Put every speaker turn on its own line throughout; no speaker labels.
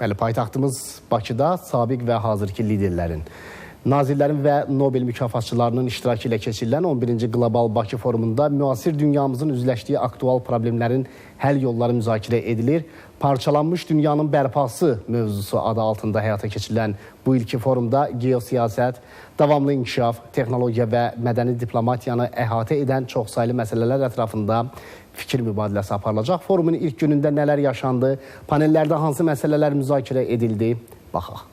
Bəli, paytaxtımız Bakıda sabiq və hazırki liderlərin, nazirlərin və Nobel mükafatçılarının iştirakı ilə keçirilən 11-ci Qlobal Bakı forumunda müasir dünyamızın üzləşdiyi aktual problemlərin həll yolları müzakirə edilir. Parçalanmış dünyanın bərpası mövzusu adı altında həyata keçirilən bu ilki forumda geosiyasət, davamlı inkişaf, texnologiya və mədəni diplomatiyanı əhatə edən çoxsaylı məsələlər ətrafında fikir mübadiləsi aparılacaq. Forumun ilk günündə nələr yaşandı, panellərdə hansı məsələlər müzakirə edildi? Baxaq.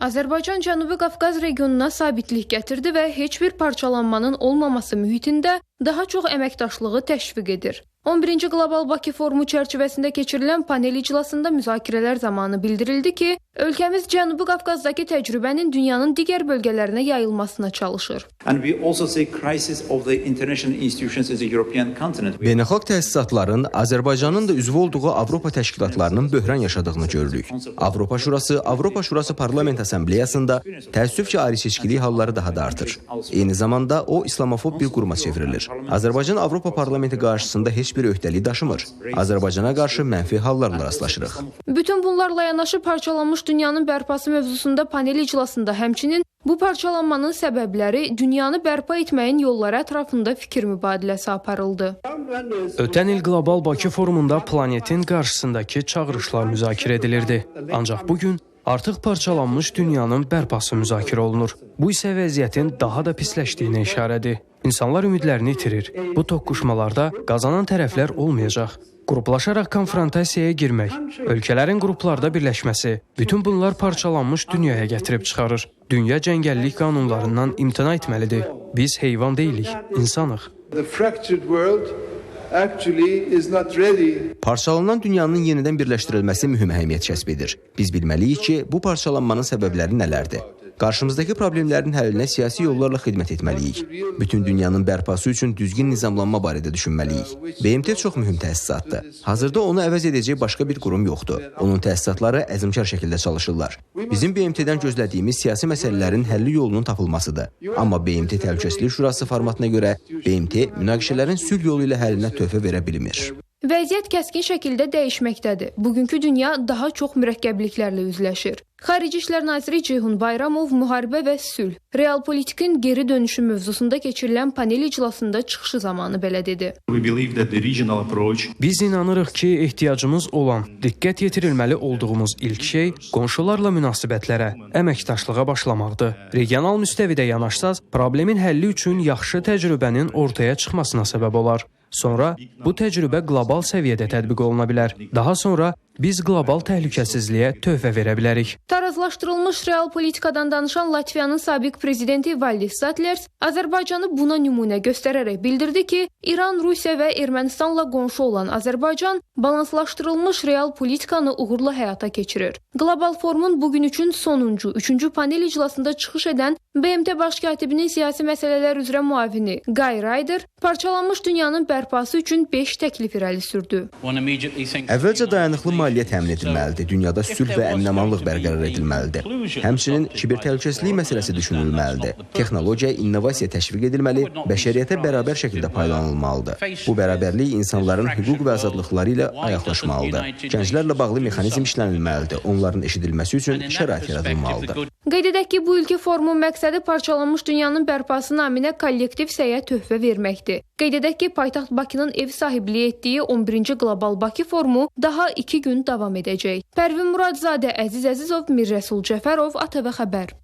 Azərbaycan Cənubi Qafqaz regionuna sabitlik gətirdi və heç bir parçalanmanın olmaması mühitində daha çox əməkdaşlığı təşviq edir. 11-ci Qlobal Bakı forumu çərçivəsində keçirilən panel iclasında müzakirələr zamanı bildirildi ki, ölkəmiz Cənubi Qafqazdakı təcrübənin dünyanın digər bölgələrinə yayılmasına çalışır.
Beynəlxalq təsisatların Azərbaycanın da üzv olduğu Avropa təşkilatlarının böhran yaşadığını görürük. Avropa Şurası, Avropa Şurası Parlament Assambleyasında təəssüf ki, ayrı-seçkilik halları daha da artır. Eyni zamanda o İslamofob bir quruma çevrilir. Azərbaycan Avropa Parlamenti qarşısında heç bir öhdəlik daşımır. Azərbaycana qarşı mənfi hallarla rastlaşırıq.
Bütün bunlarla yanaşı parçalanmış dünyanın bərpası mövzusunda panel iclasında həmçinin bu parçalanmanın səbəbləri, dünyanı bərpa etməyin yolları ətrafında fikir mübadiləsi aparıldı.
Ötən il Qlobal Bakı forumunda planetin qarşısındakı çağırışlar müzakirə edilirdi. Ancaq bu gün artıq parçalanmış dünyanın bərpası müzakirə olunur. Bu isə vəziyyətin daha da pisləşdiyinə işarədir. İnsanlar ümidlərini itirir. Bu toqquşmalarda qazanan tərəflər olmayacaq. Qruplaşaraq konfrontasiyaya girmək, ölkələrin qruplarda birləşməsi, bütün bunlar parçalanmış dünyaya gətirib çıxarır. Dünya cəngəllik qanunlarından imtina etməlidir. Biz heyvan deyilik, insanıq.
Parçalanan dünyanın yenidən birləşdirilməsi mühüm əhəmiyyət kəsb edir. Biz bilməliyik ki, bu parçalanmanın səbəbləri nələrdir? Qarşımızdakı problemlərin həllinə siyasi yollarla xidmət etməliyik. Bütün dünyanın bərpası üçün düzgün nizamlanma barədə düşünməliyik. BMT çox mühüm təsisatdır. Hazırda onu əvəz edəcək başqa bir qurum yoxdur. Onun təsisatları əzmkar şəkildə çalışırlar. Bizim BMT-dən gözlədiyimiz siyasi məsələlərin həlli yolunun tapılmasıdır. Amma BMT Təhlükəsizlik Şurası formatına görə BMT münaqişələrin sülh yolu ilə həllinə töhfə verə bilmir.
Vəziyyət kəskin şəkildə dəyişməkdədir. Bugünkü dünya daha çox mürəkkəbliklərlə üzləşir. Xarici İşlər naziri Ceyhun Bayramov müharibə və sülh, real politikin geri dönüşü mövzusunda keçirilən panel iclasında çıxışı zamanı belə dedi.
Biz inanırıq ki, ehtiyacımız olan, diqqət yetirilməli olduğumuz ilk şey qonşularla münasibətlərə, əməkdaşlığa başlamaqdır. Regional müstəvidə yanaşsaz, problemin həlli üçün yaxşı təcrübənin ortaya çıxmasına səbəb olar. Sonra bu təcrübə qlobal səviyyədə tətbiq oluna bilər. Daha sonra biz qlobal təhlükəsizliyə töhfə verə bilərik.
Tarazlaşdırılmış real politikadan danışan Latviyanın sabiq prezidenti Valdis Satlers Azərbaycanı buna nümunə göstərərək bildirdi ki, İran, Rusiya və Ermənistanla qonşu olan Azərbaycan balanslaşdırılmış real politikanı uğurla həyata keçirir. Qlobal forumun bugün üçün sonuncu, üçüncü panel iclasında çıxış edən BMT baş katibinin siyasi məsələlər üzrə müavini Guy Ryder parçalanmış dünyanın bərpası üçün 5 təklif irəli sürdü.
Əvvəlcə dayanıqlı maliyyə təmin edilməlidir. Dünyada sülh və əmin-amanlıq bərqərar edilməlidir. Həmçinin kiber təhlükəsizlik məsələsi düşünülməlidir. Texnologiya, innovasiya təşviq edilməli, bəşəriyyətə bərabər şəkildə paylanılmalıdır. Bu bərabərlik insanların hüquq və azadlıqları ilə ayaqlaşmalıdır. Gənclərlə bağlı mexanizm işlənilməlidir. Onların eşidilməsi üçün şərait yaradılmalıdır.
Qeyd edək ki, bu ilki forumun məqsədi parçalanmış dünyanın bərpası naminə kollektiv səyə töhfə verməkdir. Qeyd edək ki, paytaxt Bakının ev sahibliyi etdiyi 11-ci Qlobal Bakı forumu daha 2 gün davam edəcək. Pərvin Muradzadə, Əziz Əzizov, Mir Rəsul Cəfərov, ATV xəbər.